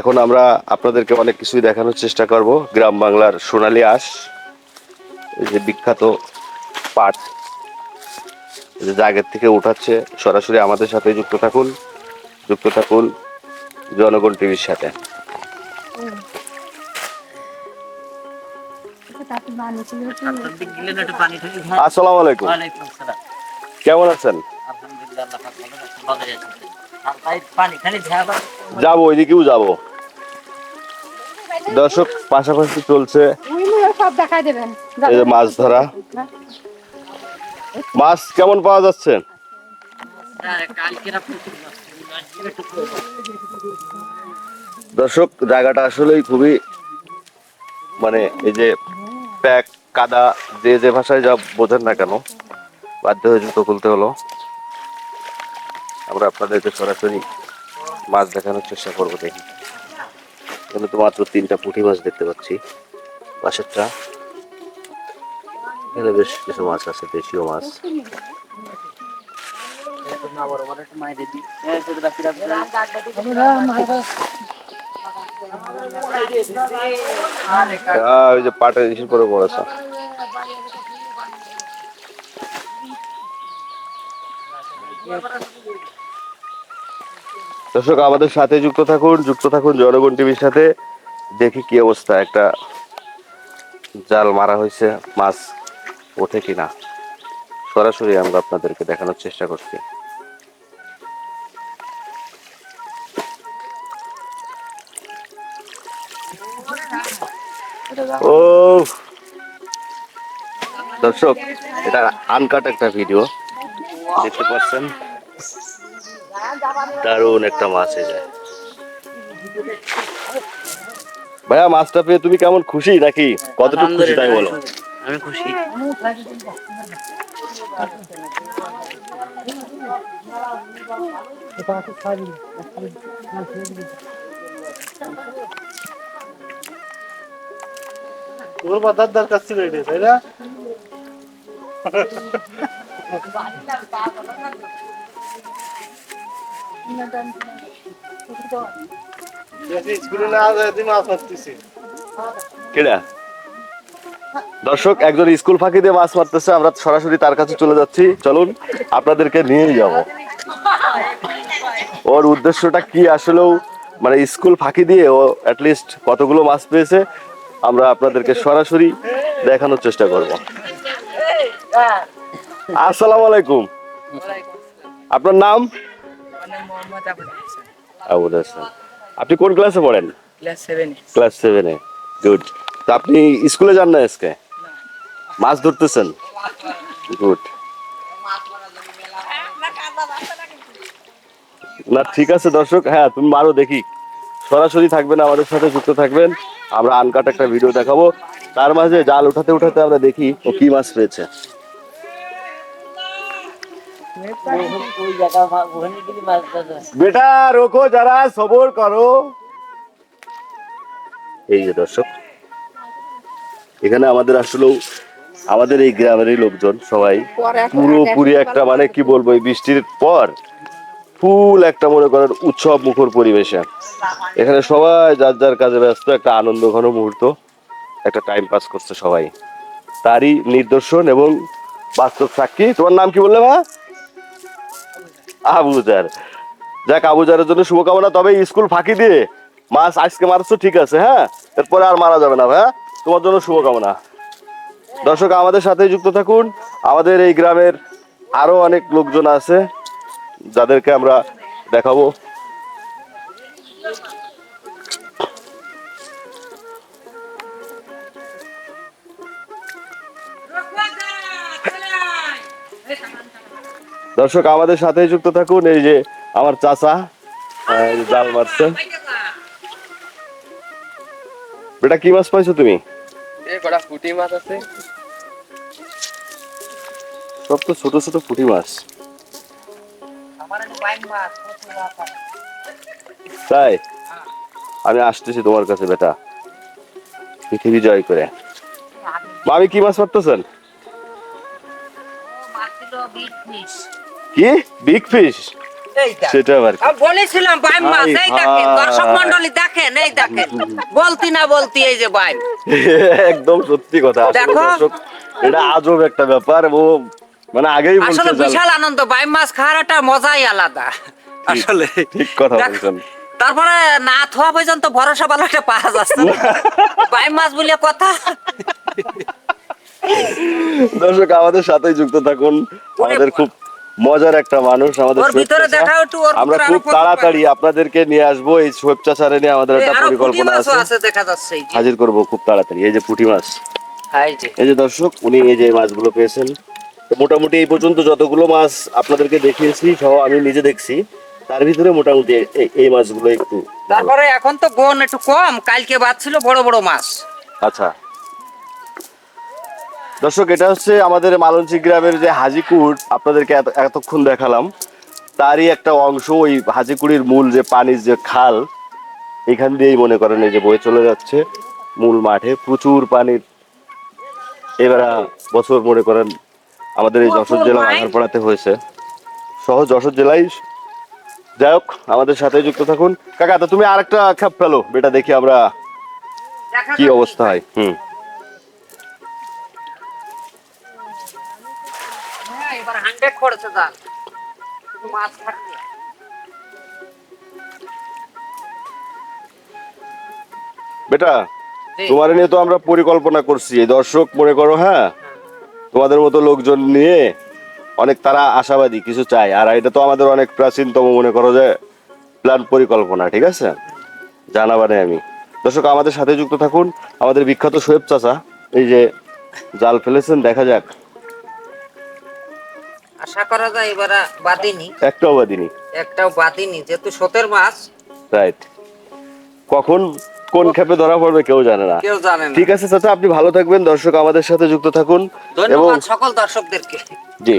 এখন আমরা আপনাদেরকে অনেক কিছুই দেখানোর চেষ্টা করব। গ্রাম বাংলার সোনালী আঁশ এই যে বিখ্যাত পাট যে জায়গার থেকে উঠাচ্ছে সরাসরি আমাদের সাথে যুক্ত থাকুন যুক্ত থাকুন জনগণ টিভির সাথে। আসসালামু আলাইকুম। কেমন আছেন? আলহামদুলিল্লাহ, যাব, ওইদিকেও যাব। দর্শক, পাশাপাশি চলছে এই যে মাছ ধরা। মাছ কেমন পাওয়া যাচ্ছে। দর্শক, জায়গাটা আসলেই খুবই মানে এই যে প্যাক, কাদা, যে যে ভাষায় যা বোঝেন না কেন, বাধ্য হয়ে জুতো খুলতে হলো। আমরা আপনাদেরকে সরাসরি মাছ দেখানোর চেষ্টা করব দেখি। এখানে তো মাত্র তিনটা পুঁটি মাছ দেখতে পাচ্ছি। পাশেরটা এখানে বেশ কিছু মাছ আছে, দেশীয় মাছ। ওই যে দর্শক, আমাদের সাথে যুক্ত থাকুন যুক্ত থাকুন জনগণ টিভির সাথে। দেখি কি অবস্থা, একটা জাল মারা হয়েছে, মাছ ওঠে কিনা? সরাসরি আমরা আপনাদেরকে দেখানোর চেষ্টা করছি। ও দর্শক, এটা আনকাট একটা ভিডিও দেখতে পাচ্ছেন। দারুণ একটা মাছ এই যায়। ভাইয়া মাছটা পেয়ে তুমি কেমন খুশি নাকি? কতটুকু খুশি তাই বলো। আমি খুশি। তোর বাদার দরকার ছিল এটা তাই না? কেডা? দর্শক একজন স্কুল ফাঁকি দিয়ে মাছ মারতেছে আমরা সরাসরি তার কাছে চলে যাচ্ছি। চলুন আপনাদেরকে নিয়েই যাব। ওর উদ্দেশ্যটা কি আসলেও মানে স্কুল ফাঁকি দিয়ে ও অ্যাটলিস্ট কতগুলো মাছ পেয়েছে আমরা আপনাদেরকে সরাসরি দেখানোর চেষ্টা করব। আসসালামু আলাইকুম। আপনার নাম? আবুল হাসান। আপনি কোন ক্লাসে পড়েন? ক্লাস সেভেনে ক্লাস সেভেনে গুড তো আপনি স্কুলে যান না আজকে? মাছ ধরতেছেন? গুড না ঠিক আছে দর্শক হ্যাঁ তুমি মারো দেখি। সরাসরি থাকবেন আমাদের সাথে যুক্ত থাকবেন। আমরা আনকাট একটা ভিডিও দেখাবো। তার মাঝে জাল উঠাতে উঠাতে আমরা দেখি ও কি মাছ পেয়েছে। বেটা রোকো যারা সবর করো। এই যে দর্শক এখানে আমাদের আসলেও আমাদের এই গ্রামেরই লোকজন সবাই। পুরোপুরি একটা মানে কি বলব এই বৃষ্টির পর ফুল একটা মনে করেন উৎসব মুখর পরিবেশে। এখানে সবাই যার যার কাজে ব্যস্ত একটা আনন্দ ঘন মুহূর্ত একটা টাইম পাস করছে সবাই। তারই নিদর্শন এবং বাস্তব সাক্ষী। তোমার নাম কি বললে মা আবুজার যাক আবুজারের জন্য শুভকামনা, তবে স্কুল ফাঁকি দিয়ে মাছ আজকে মারছো, ঠিক আছে হ্যাঁ? এরপরে আর মারা যাবে না ভাই তোমার জন্য শুভকামনা। দর্শক, আমাদের সাথে যুক্ত থাকুন। আমাদের এই গ্রামের আরও অনেক লোকজন আছে, যাদেরকে আমরা দেখাবো। দর্শক আমাদের সাথে যুক্ত থাকুন। এই যে আমার চাচা আহ, এই যে জাল মারছে। বেটা কি মাছ পাইছো তুমি? পুঁটি মাছ আছে। সব তো ছোট ছোট পুঁটি মাছ। তাই? আমি আসতেছি তোমার কাছে বেটা। পৃথিবী জয় করে। মামি কি মাছ মারতেছেন? কি? বিগ ফিশ সেটা আবার আমি বলেছিলাম বাইম মাছ এই দেখেন দর্শক মন্ডলী দেখেন এই দেখেন। বলতি না বলতি এই যে বাইম একদম সত্যি কথা। দর্শক, এটা আজব একটা ব্যাপার ও মানে আগেই বলছে আসলে বিশাল আনন্দ বাইম মাছ খাওয়ার একটা মজাই আলাদা। আসলে। ঠিক কথা বলছেন। তারপরে না থোয়া পর্যন্ত ভরসা ভালো একটা পাওয়া যাচ্ছে। বাইম মাছ বলে কথা। দর্শক আমাদের সাথেই যুক্ত থাকুন। আমাদের খুব মজার একটা মানুষ আমাদের আমরা খুব তাড়াতাড়ি আপনাদেরকে নিয়ে আসব এই সোহেব চাচারে নিয়ে আমাদের একটা পরিকল্পনা আছে। হাজির করব খুব তাড়াতাড়ি এই যে পুঁটি মাছ। এই যে দর্শক উনি এই যে মাছগুলো পেয়েছেন। মোটামুটি এই পর্যন্ত যতগুলো মাছ আপনাদেরকে দেখিয়েছি সহ আমি নিজে দেখছি তার ভিতরে মোটামুটি এই- এই মাছগুলো একটু তারপরে এখন তো গোন একটু কম কালকে বাদ ছিল বড় বড় মাছ। আচ্ছা। দর্শক এটা হচ্ছে আমাদের মালঞ্চি গ্রামের যে হাজিকুট আপনাদেরকে এত- এতক্ষণ দেখালাম। তারই একটা অংশ ওই হাজিকুড়ির মূল যে পানির যে খাল এখান দিয়েই মনে করেন এই যে বয়ে চলে যাচ্ছে। মূল মাঠে প্রচুর পানির এবার বছর মনে করেন আমাদের এই যশোর জেলা। আঘারপাড়াতে হয়েছে। সহ যশোর জেলায় যাই হোক আমাদের সাথে যুক্ত থাকুন। কাকা তো তুমি আরেকটা খাপ ফেলো বেটা দেখি আমরা কি অবস্থা হয়। হুম। এবার হান্ড্রেড করেছে শুধু মাছ থাকবে বেটা তোমার নিয়ে তো আমরা পরিকল্পনা করছি। দর্শক মনে করো হ্যাঁ? তোমাদের মতো লোকজন নিয়ে অনেক তারা আশাবাদী কিছু চাই আর এটা তো আমাদের অনেক প্রাচীনতম মনে করো যে প্ল্যান পরিকল্পনা ঠিক আছে? জানাবানে আমি। দর্শক আমাদের সাথে যুক্ত থাকুন। আমাদের বিখ্যাত সোয়েব চাচা এই যে জাল ফেলেছেন দেখা যাক। আশা করা যায় এবার বাদিনি একটাও বাদিনি একটাও বাদিনি যেহেতু সতের মাস। রাইট কখন কোন খেপে ধরা পড়বে কেউ জানে না। কেউ জানে না। ঠিক আছে চাচা আপনি ভালো থাকবেন দর্শক আমাদের সাথে যুক্ত থাকুন। এবং ধন্যবাদ সকল দর্শকদেরকে। জি।